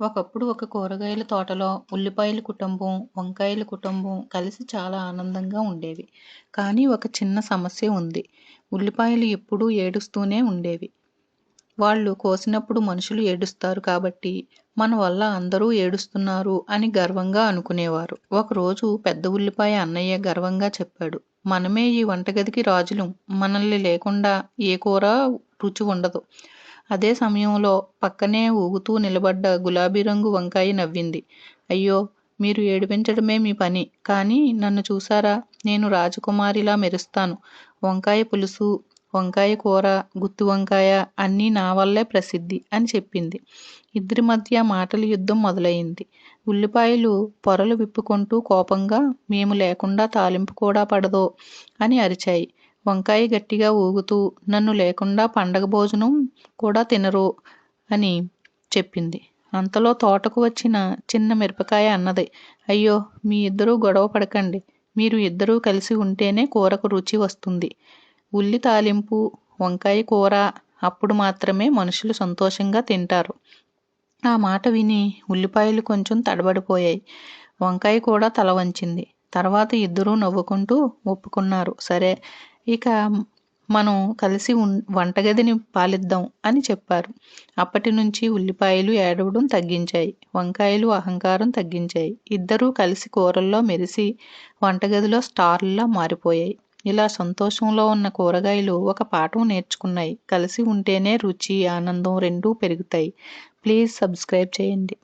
ఒకప్పుడు ఒక కూరగాయల తోటలో ఉల్లిపాయల కుటుంబం, వంకాయల కుటుంబం కలిసి చాలా ఆనందంగా ఉండేవి. కానీ ఒక చిన్న సమస్య ఉంది. ఉల్లిపాయలు ఎప్పుడూ ఏడుస్తూనే ఉండేవి. వాళ్ళు కోసినప్పుడు మనుషులు ఏడుస్తారు కాబట్టి మన వల్ల అందరూ ఏడుస్తున్నారు అని గర్వంగా అనుకునేవారు. ఒకరోజు పెద్ద ఉల్లిపాయ అన్నయ్య గర్వంగా చెప్పాడు. మనమే ఈ వంటగదికి రాజులు మనల్ని లేకుండా ఏ కూర రుచి ఉండదు. అదే సమయంలో పక్కనే ఊగుతూ నిలబడ్డ గులాబీ రంగు వంకాయ నవ్వింది. అయ్యో! మీరు ఏడిపించడమే మీ పని. కానీ నన్ను చూసారా నేను రాజకుమారిలా మెరుస్తాను. వంకాయ పులుసు, వంకాయ కూర, గుత్తి వంకాయ అన్నీ నా వల్లే ప్రసిద్ధి అని చెప్పింది. ఇద్దరి మధ్య మాటల యుద్ధం మొదలైంది ఉల్లిపాయలు పొరలు విప్పుకుంటూ కోపంగా మేము లేకుండా తాలింపు కూడా పడదో అని అరిచాయి. వంకాయ గట్టిగా ఊగుతూ నన్ను లేకుండా పండగ భోజనం కూడా తినరు అని చెప్పింది. అంతలో తోటకు వచ్చిన చిన్న మిరపకాయ అన్నది. అయ్యో! మీ ఇద్దరూ గొడవ పడకండి. మీరు ఇద్దరూ కలిసి ఉంటేనే కూరకు రుచి వస్తుంది. ఉల్లి తాలింపు, వంకాయ కూర అప్పుడు మాత్రమే మనుషులు సంతోషంగా తింటారు. ఆ మాట విని ఉల్లిపాయలు కొంచెం తడబడిపోయాయి. వంకాయ కూడా తల వంచింది. తర్వాత ఇద్దరూ నవ్వుకుంటూ ఒప్పుకున్నారు. సరే! ఇక మనం కలిసి వంటగదిని పాలిద్దాం అని చెప్పారు. అప్పటి నుంచి ఉల్లిపాయలు ఏడవడం తగ్గించాయి. వంకాయలు అహంకారం తగ్గించాయి. ఇద్దరూ కలిసి కూరల్లో మెరిసి వంటగదిలో స్టార్లులా మారిపోయాయి. ఇలా సంతోషంలో ఉన్న కూరగాయలు ఒక పాఠం నేర్చుకున్నాయి. కలిసి ఉంటేనే రుచి, ఆనందం రెండూ పెరుగుతాయి. ప్లీజ్ సబ్స్క్రైబ్ చేయండి.